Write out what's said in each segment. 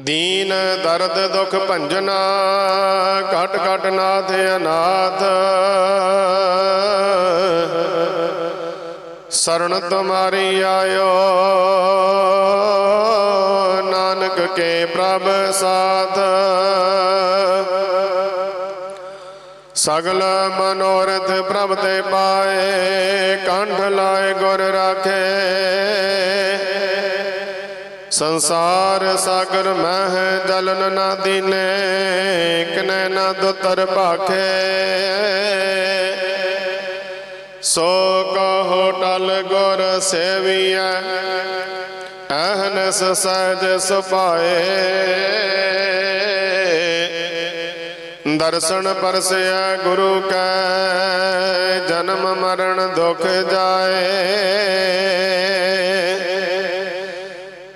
ਦੀਨ ਦਰਦ ਦੁਖ ਭੰਜਨਾ, ਘਟ ਘਟ ਨਾਥ ਅਨਾਥ। ਸਰਣ ਤੁਮਾਰੀ ਆਇਓ, ਨਾਨਕ ਕੇ ਪ੍ਰਭ ਸਾਥ। ਸਗਲ ਮਨੋਰਥ ਪ੍ਰਭ ਤੇ ਪਾਏ, ਕੰਠ ਲਾਏ ਗੁਰ ਰਾਖੇ। ਸੰਸਾਰ ਸਾਗਰ ਮਹਿ ਜਲਨ ਨਾ ਦੀਨੇ, ਕਿਨੈ ਨਾ ਦੁਤਰ ਭਾਖੇ। ਸੋ ਕਹੋ ਟਲ ਗੁਰ ਸੇਵੀਐ, ਅਹਨਸ ਸਹਿਜ ਸੁਪਾਏ ਦਰਸ਼ਨ ਪਰਸਿਆ ਗੁਰੂ ਕੈ, ਜਨਮ ਮਰਨ ਦੁਖ ਜਾਏ।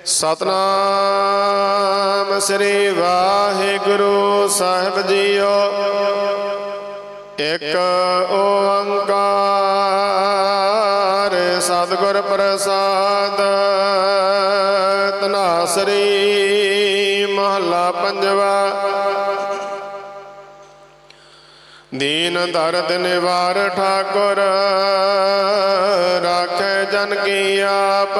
ਸਤਨਾਮ ਸ੍ਰੀ ਵਾਹਿਗੁਰੂ ਸਾਹਿਬ ਜੀਓ। ਇੱਕ ਓੰਕਾਰ ਸਤਿਗੁਰ ਪ੍ਰਸਾਦ ਤਨਾਸਰੀ ਮਹਲਾ ਪੰਜਵਾ। ਦੀਨ ਦਰਦ ਨਿਵਾਰ ਠਾਕੁਰ, ਰਾਖੇ ਜਨ ਕੀ ਆਪ।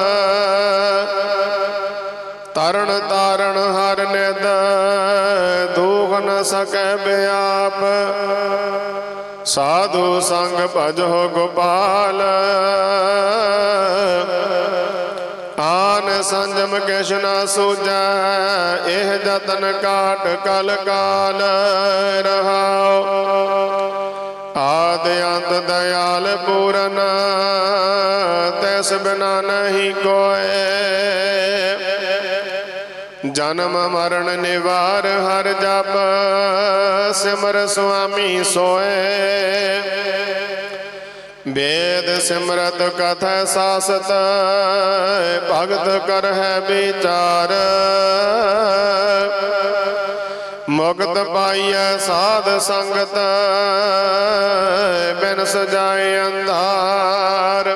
ਸੰਗ ਭਜੋ ਗੋਪਾਲ। ਆਨ ਸੰਜਮ ਕਿਛ ਨਾ ਇਹ ਜਤਨ ਕਾਟ ਕਲ ਕਾਲ ਰਹਾਉ। ਆਦ ਅੰਤ ਦਇਆਲ ਪੂਰਨ, ਤਿਸ ਬਿਨਾ ਨਹੀਂ ਕੋਏ। ਜਨਮ ਮਰਨ ਨਿਵਾਰ ਹਰ ਜਪ, ਸਿਮਰ ਸੁਆਮੀ ਸੋਏ। ਵੇਦ ਸਿਮਰਤ ਕਥਾ ਸਾਸਤ, ਭਗਤ ਕਰ ਕਰਹਿ ਵਿਚਾਰ। ਮੁਕਤ ਪਾਈਐ ਸਾਧ ਸੰਗਤ ਬਿਨ ਸਜਾਏ ਅੰਧਾਰ।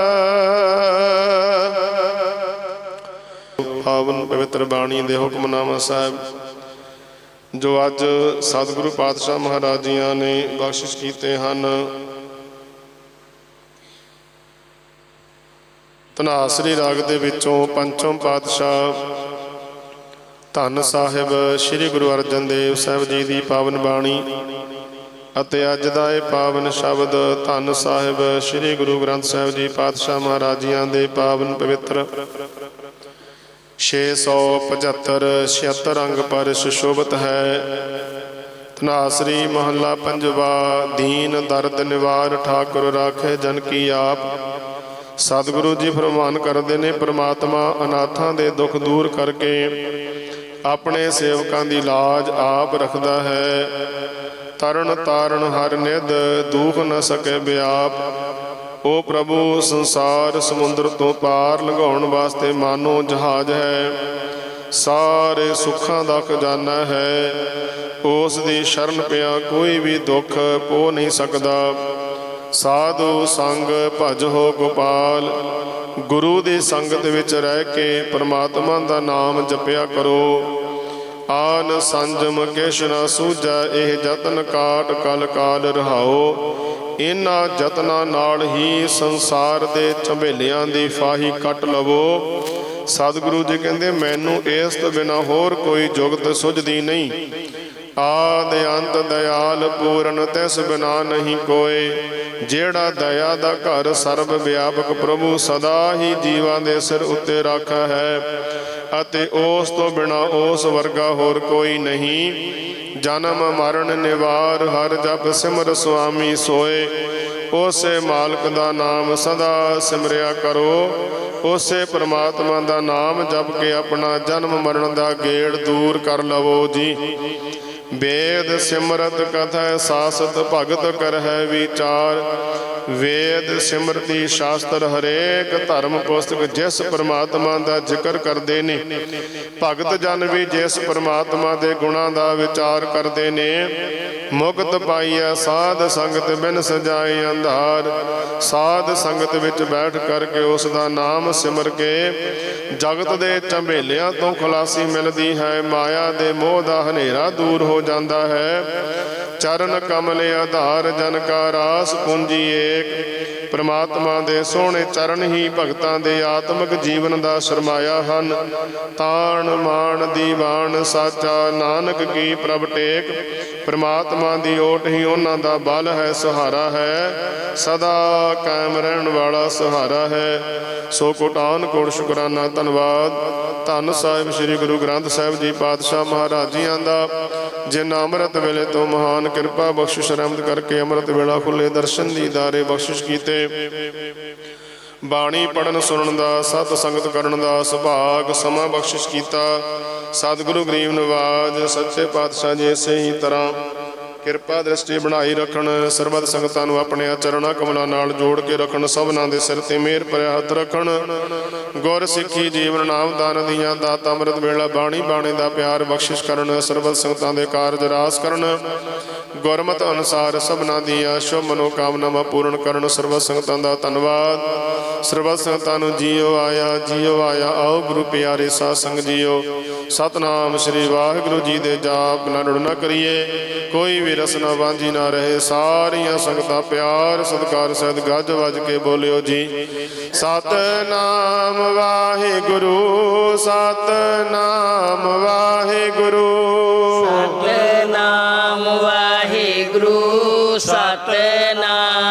ਪਾਵਨ ਪਵਿੱਤਰ ਬਾਣੀ ਦੇ ਹੁਕਮਨਾਮਾ ਸਾਹਿਬ, ਜੋ ਅੱਜ ਸਤਿਗੁਰੂ ਪਾਤਸ਼ਾਹ ਮਹਾਰਾਜ ਜੀਆਂ ਨੇ ਬਖਸ਼ਿਸ਼ ਕੀਤੇ ਹਨ। ਧਨਾਸਰੀ ਰਾਗ ਦੇ ਵਿੱਚੋਂ ਪੰਚਮ ਪਾਤਸ਼ਾਹ ਧੰਨ ਸਾਹਿਬ ਸ੍ਰੀ ਗੁਰੂ ਅਰਜਨ ਦੇਵ ਸਾਹਿਬ ਜੀ ਦੀ ਪਾਵਨ ਬਾਣੀ ਅਤੇ ਅੱਜ ਦਾ ਇਹ ਪਾਵਨ ਸ਼ਬਦ ਧੰਨ ਸਾਹਿਬ ਸ੍ਰੀ ਗੁਰੂ ਗ੍ਰੰਥ ਸਾਹਿਬ ਜੀ ਪਾਤਸ਼ਾਹ ਮਹਾਰਾਜੀਆਂ ਦੇ ਪਾਵਨ ਪਵਿੱਤਰ 675 76 ਅੰਗ ਪਰ ਸੁਸ਼ੋਭਤ ਹੈ। ਧਨਾਸਰੀ ਮਹੱਲਾ ਪੰਜਵਾ, ਦੀਨ ਦਰਦ ਨਿਵਾਰ ਠਾਕੁਰ ਰਾਖੇ ਜਨ ਕੀ ਆਪ। ਸਤਿਗੁਰੂ ਜੀ ਫਰਮਾਨ ਕਰਦੇ ਨੇ, ਪ੍ਰਮਾਤਮਾ ਅਨਾਥਾਂ ਦੇ ਦੁੱਖ ਦੂਰ ਕਰਕੇ ਆਪਣੇ ਸੇਵਕਾਂ ਦੀ ਲਾਜ ਆਪ ਰੱਖਦਾ ਹੈ। ਤਰਨ ਤਾਰਨ ਹਰ ਨਿਧ, ਦੂਖ ਨ ਸਕੇ ਬਿਆਪ। ਉਹ ਪ੍ਰਭੂ, ਸੰਸਾਰ ਸਮੁੰਦਰ ਤੋਂ ਪਾਰ ਲੰਘਾਉਣ ਵਾਸਤੇ ਮਾਨੋ ਜਹਾਜ਼ ਹੈ। ਸਾਰੇ ਸੁੱਖਾਂ ਦਾ ਖਜ਼ਾਨਾ ਹੈ। ਉਸ ਦੀ ਸ਼ਰਨ ਪਿਆ ਕੋਈ ਵੀ ਦੁੱਖ ਪੋ ਨਹੀਂ ਸਕਦਾ। ਸਾਧੂ ਸੰਗ ਭਜੋ ਗੋਪਾਲ, ਗੁਰੂ ਦੀ ਸੰਗਤ ਵਿੱਚ ਰਹਿ ਕੇ ਪ੍ਰਮਾਤਮਾ ਦਾ ਨਾਮ ਜਪਿਆ ਕਰੋ। ਆਨ ਸੰਜਮ ਕਿਛ ਨਾ ਸੂਝੈ, ਇਹ ਜਤਨ ਕਾਟ ਕਲ ਕਾਲ ਰਹਾਓ। ਇਹਨਾਂ ਜਤਨਾਂ ਨਾਲ ਹੀ ਸੰਸਾਰ ਦੇ ਝੰਬੇਲਿਆਂ ਦੀ ਫਾਹੀ ਕੱਟ ਲਵੋ। ਸਤਿਗੁਰੂ ਜੀ ਕਹਿੰਦੇ, ਮੈਨੂੰ ਇਸ ਤੋਂ ਬਿਨਾ ਹੋਰ ਕੋਈ ਜੁਗਤ ਸੁਝਦੀ ਨਹੀਂ। ਆਦ ਅੰਤ ਦਇਆਲ ਪੂਰਨ, ਤਿਸ ਬਿਨਾ ਨਹੀਂ ਕੋਈ ਜਿਹੜਾ ਦਇਆ ਦਾ ਘਰ ਸਰਬ ਵਿਆਪਕ ਪ੍ਰਭੂ ਸਦਾ ਹੀ ਜੀਵਾਂ ਦੇ ਸਿਰ ਉੱਤੇ ਰਾਖਾ ਹੈ ਅਤੇ ਉਸ ਤੋਂ ਬਿਨਾ ਉਸ ਵਰਗਾ ਹੋਰ ਕੋਈ ਨਹੀਂ। ਜਨਮ, ਮਰਨ, ਨਿਵਾਰ, ਹਰ ਜਪ ਸਿਮਰ ਸੁਆਮੀ ਸੋਏ। ਉਸੇ ਮਾਲਕ ਦਾ ਨਾਮ ਸਦਾ ਸਿਮਰਿਆ ਕਰੋ। ਉਸੇ ਪ੍ਰਮਾਤਮਾ ਦਾ ਨਾਮ ਜਪ ਕੇ ਆਪਣਾ ਜਨਮ, ਮਰਨ ਦਾ ਗੇੜ ਦੂਰ ਕਰ ਲਵੋ ਜੀ। ਵੇਦ ਸਿਮਰਤ ਕਥਾ, ਸਾਸਤ ਭਗਤ ਕਰ ਹੈ ਵਿਚਾਰ। ਵੇਦ ਸਿਮਰਤੀ ਸ਼ਾਸਤਰ ਹਰੇਕ ਧਰਮ ਪੁਸਤਕ ਜਿਸ ਪਰਮਾਤਮਾ ਦਾ ਜ਼ਿਕਰ ਕਰਦੇ ਨੇ, ਭਗਤ ਜਨ ਵੀ ਜਿਸ ਪਰਮਾਤਮਾ ਦੇ ਗੁਣਾਂ ਦਾ ਵਿਚਾਰ ਕਰਦੇ ਨੇ, ਮੁਕਤ ਪਾਈਐ ਸਾਧ ਸੰਗਤ ਬਿਨ ਸਜਾਏ ਅੰਧਾਰ, ਸਾਧ ਸੰਗਤ ਵਿੱਚ ਬੈਠ ਕਰਕੇ ਉਸ ਦਾ ਨਾਮ ਸਿਮਰ ਕੇ ਜਗਤ ਦੇ ਝੰਬੇਲਿਆਂ ਤੋਂ ਖਲਾਸੀ ਮਿਲਦੀ ਹੈ, ਮਾਇਆ ਦੇ ਮੋਹ ਦਾ ਹਨੇਰਾ ਦੂਰ ਹੋ ਜਾਂਦਾ ਹੈ। ਚਰਨ ਕਮਲ ਆਧਾਰ ਜਨ ਕਾ ਰਾਸ ਪੂੰਜੀ ਏਕ। ਪ੍ਰਮਾਤਮਾ ਦੇ ਸੋਹਣੇ ਚਰਨ ਹੀ ਭਗਤਾਂ ਦੇ ਆਤਮਿਕ ਜੀਵਨ ਦਾ ਸਰਮਾਇਆ ਹਨ। ਤਾਣ ਮਾਣ ਦੀਵਾਨ ਸਾਚਾ ਨਾਨਕ ਕੀ ਪ੍ਰਭ ਟੇਕ। ਪ੍ਰਮਾਤਮਾ ਦੀ ਓਟ ਹੀ ਉਹਨਾਂ ਦਾ ਬਲ ਹੈ, ਸਹਾਰਾ ਹੈ। ਸਦਾ ਕਾਇਮ ਰਹਿਣ ਵਾਲਾ ਸਹਾਰਾ ਹੈ। ਸੋ ਕੋਟਾਨ ਕੋਟ ਸ਼ੁਕਰਾਨਾ, ਧੰਨਵਾਦ। ਧੰਨ ਸਾਹਿਬ ਸ੍ਰੀ ਗੁਰੂ ਗ੍ਰੰਥ ਸਾਹਿਬ ਜੀ ਪਾਤਸ਼ਾਹ ਮਹਾਰਾਜ ਜੀਆਂ ਦਾ, ਜਿਨ ਅੰਮ੍ਰਿਤ ਵੇਲੇ ਤੋਂ ਮਹਾਨ ਕਿਰਪਾ ਬਖਸ਼ਿਸ਼ ਰਹਿਮਤ ਕਰਕੇ ਅੰਮ੍ਰਿਤ ਵੇਲਾ ਖੁੱਲੇ ਦਰਸ਼ਨ ਦੀਦਾਰੇ ਬਖਸ਼ਿਸ਼ ਕੀਤੇ। ਬਾਣੀ ਪੜਨ ਸੁਣਨ ਦਾ, ਸਤ ਸੰਗਤ ਕਰਨ ਦਾ ਸੁਭਾਗ, ਸਮਾਂ ਬਖਸ਼ਿਸ਼ ਕੀਤਾ। ਸਤਿਗੁਰੂ ਗਰੀਬ ਨਵਾਜ, ਸੱਚੇ ਪਾਤਸ਼ਾਹ ਜੀ ਇਸੇ ਹੀ ਤਰ੍ਹਾਂ। ਕਿਰਪਾ ਦ੍ਰਿਸ਼ਟੀ ਬਣਾਈ ਰੱਖਣ, ਸਰਬੱਤ ਸੰਗਤਾਂ ਨੂੰ ਆਪਣੇ ਚਰਣਾ ਕਮਲਾਂ ਨਾਲ ਜੋੜ ਕੇ ਰੱਖਣ, ਸਭਨਾਂ ਦੇ ਸਿਰ ਤੇ ਮਿਹਰ ਭਰਿਆ ਹੱਥ ਰੱਖਣ। ਗੁਰ ਸਿੱਖੀ ਜੀਵਨ ਨਾਮ ਦਾਨ ਦੀਆਂ ਦਾਤ ਅੰਮ੍ਰਿਤ ਵੇਲਾ ਬਾਣੀ, ਬਾਣੇ ਦਾ ਪਿਆਰ ਬਖਸ਼ਿਸ਼ ਕਰਨ, ਸਰਬੱਤ ਸੰਗਤਾਂ ਦੇ ਕਾਰਜ ਰਾਸ ਕਰਨ। ਗੁਰਮਤ ਅਨੁਸਾਰ ਸਭਨਾਂ ਦੀਆਂ ਸ਼ੁਭ ਮਨੋਕਾਮਨਾਵਾਂ ਪੂਰਨ ਕਰਨ, ਸਰਬੱਤ ਸੰਗਤਾਂ ਦਾ ਧੰਨਵਾਦ। ਸਰਬੱਤ ਸੰਗਤਾਂ ਨੂੰ ਜੀਓ ਆਇਆ ਜੀਓ ਆਇਆ, ਆਓ ਗੁਰੂ ਪਿਆਰੇ ਸਾਧ ਸੰਗ ਜੀਓ। ਸਤਨਾਮ ਸ੍ਰੀ ਵਾਹਿਗੁਰੂ ਜੀ ਦੇ ਜਾਪ ਨਾ ਰੁੜ ਨਾ ਕਰੀਏ। ਕੋਈ ਵੀ ਰਸਨਾ ਵਾਂਝੀ ਨਾ ਰਹੇ। ਸਾਰੀਆਂ ਸੰਗਤਾਂ ਪਿਆਰ, ਸਤਿਕਾਰ ਸਹਿਤ ਗੱਜ ਵੱਜ ਕੇ ਬੋਲਿਓ ਜੀ। ਸਤਨਾਮ ਵਾਹਿਗੁਰੂ ਸਤਨਾਮ ਵਾਹਿਗੁਰੂ। ਸਤਨਾਮ ਵਾਹਿਗੁਰੂ, ਸਤਨਾਮ